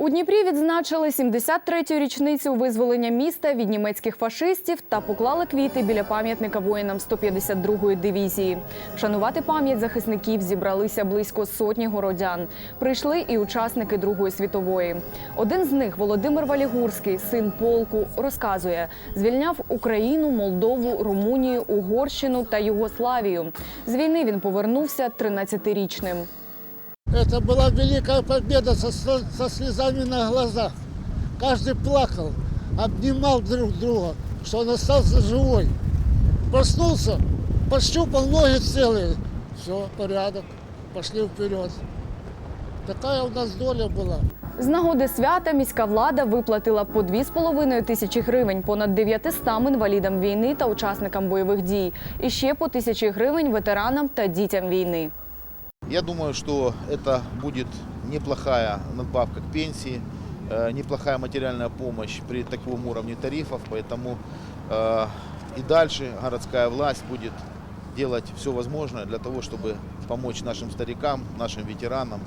У Дніпрі відзначили 73-ю річницю визволення міста від німецьких фашистів та поклали квіти біля пам'ятника воїнам 152-ї дивізії. Вшанувати пам'ять захисників зібралися близько сотні городян. Прийшли і учасники Другої світової. Один з них, Володимир Валігурський, син полку, розказує: звільняв Україну, Молдову, Румунію, Угорщину та Югославію. З війни він повернувся 13-річним. Это была великая победа со, слё- со слезами на глазах. Каждый плакал, обнимал друг друга, что он остался живой. Проснулся, пощупал ноги целые. Все, порядок, пошли вперед. Такая у нас доля была. З нагоди свята міська влада виплатила по 2,5 тисячі гривень понад 900 інвалідам війни та учасникам бойових дій. І ще по тисячі гривень ветеранам та дітям війни. Я думаю, что это будет неплохая надбавка к пенсии, э, неплохая материальная помощь при таком уровне тарифов, поэтому э, и дальше городская власть будет делать все возможное для того, чтобы помочь нашим старикам, нашим ветеранам